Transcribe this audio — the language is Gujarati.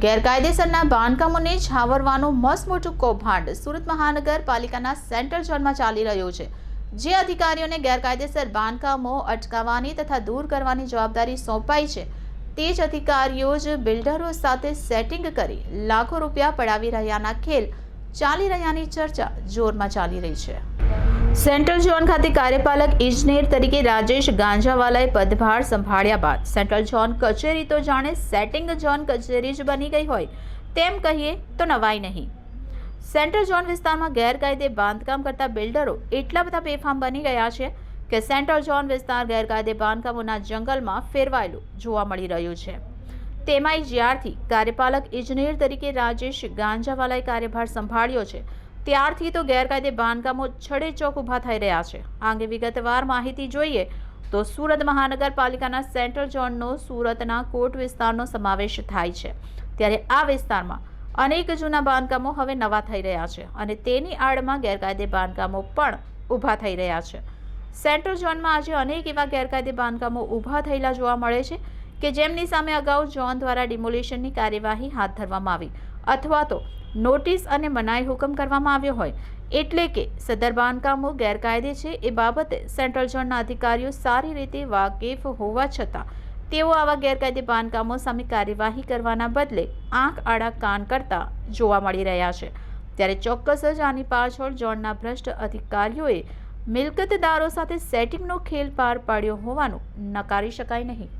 ગેરકાયદેસરના બાંધકામોને છાવરવાનું મસ્ત મોટું કૌભાંડ સુરત મહાનગરપાલિકાના સેન્ટ્રલ ઝોનમાં ચાલી રહ્યું છે, જે અધિકારીઓને ગેરકાયદેસર બાંધકામો અટકાવવાની તથા દૂર કરવાની જવાબદારી સોંપાઈ છે. તે જ અધિકારીઓ જ બિલ્ડરો સાથે સેટિંગ કરી લાખો રૂપિયા પડાવી રહ્યાના ખેલ ચાલી રહ્યાની ચર્ચા જોરમાં ચાલી રહી છે. સેન્ટ્રલ ઝોન ખાતે કાર્યપાલક ઇજનેર તરીકે રાજેશ ગાંજાવાલાએ પદભાર સંભાળ્યા બાદ સેન્ટ્રલ ઝોન કચેરી તો જાણે સેટિંગ ઝોન કચેરી જ બની ગઈ હોય, તેમ કહીએ તો નવાઈ નહીં. સેન્ટ્રલ ઝોન વિસ્તારમાં ગેરકાયદે બાંધકામ કરતા બિલ્ડરો એટલા બધા બેફામ બની ગયા છે કે સેન્ટ્રલ ઝોન વિસ્તાર ગેરકાયદે બાંધકામોના જંગલમાં ફેરવાયેલું જોવા મળી રહ્યું છે. તેમાંય જ્યારથી કાર્યપાલક ઇજનેર તરીકે રાજેશ ગાંજાવાલાએ કાર્યભાર સંભાળ્યો છે ત્યારથી તો ગેરકાયદે બાંધકામો છડેચોક ઊભા થઈ રહ્યા છે. આ અંગે વિગતવાર માહિતી જોઈએ તો સુરત મહાનગરપાલિકાના સેન્ટ્રલ ઝોનનો સુરતના કોટ વિસ્તારનો સમાવેશ થાય છે. ત્યારે આ વિસ્તારમાં અનેક જૂના બાંધકામો હવે નવા થઈ રહ્યા છે અને તેની આડમાં ગેરકાયદે બાંધકામો પણ ઊભા થઈ રહ્યા છે. સેન્ટ્રલ ઝોનમાં આજે અનેક એવા ગેરકાયદે બાંધકામો ઊભા થયેલા જોવા મળે છે કે જેમની સામે અગાઉ ઝોન દ્વારા ડિમોલિશનની કાર્યવાહી હાથ ધરવામાં આવી. અથવા તો નોટિસ અને મનાઈ હુકમ કરવામાં આવ્યો હોય. એટલે કે સદર બાંધકામો ગેરકાયદે છે એ બાબતે સેન્ટ્રલ ઝોનના અધિકારીઓ સારી રીતે વાકેફ હોવા છતાં તેઓ આવા ગેરકાયદે બાંધકામો સામે કાર્યવાહી કરવાના બદલે આંખ આડા કાન કરતા જોવા મળી રહ્યા છે. ત્યારે ચોક્કસ જ આની પાછળ ઝોનના ભ્રષ્ટ અધિકારીઓએ મિલકતદારો સાથે સેટિંગનો ખેલ પાર પાડ્યો હોવાનું નકારી શકાય નહીં.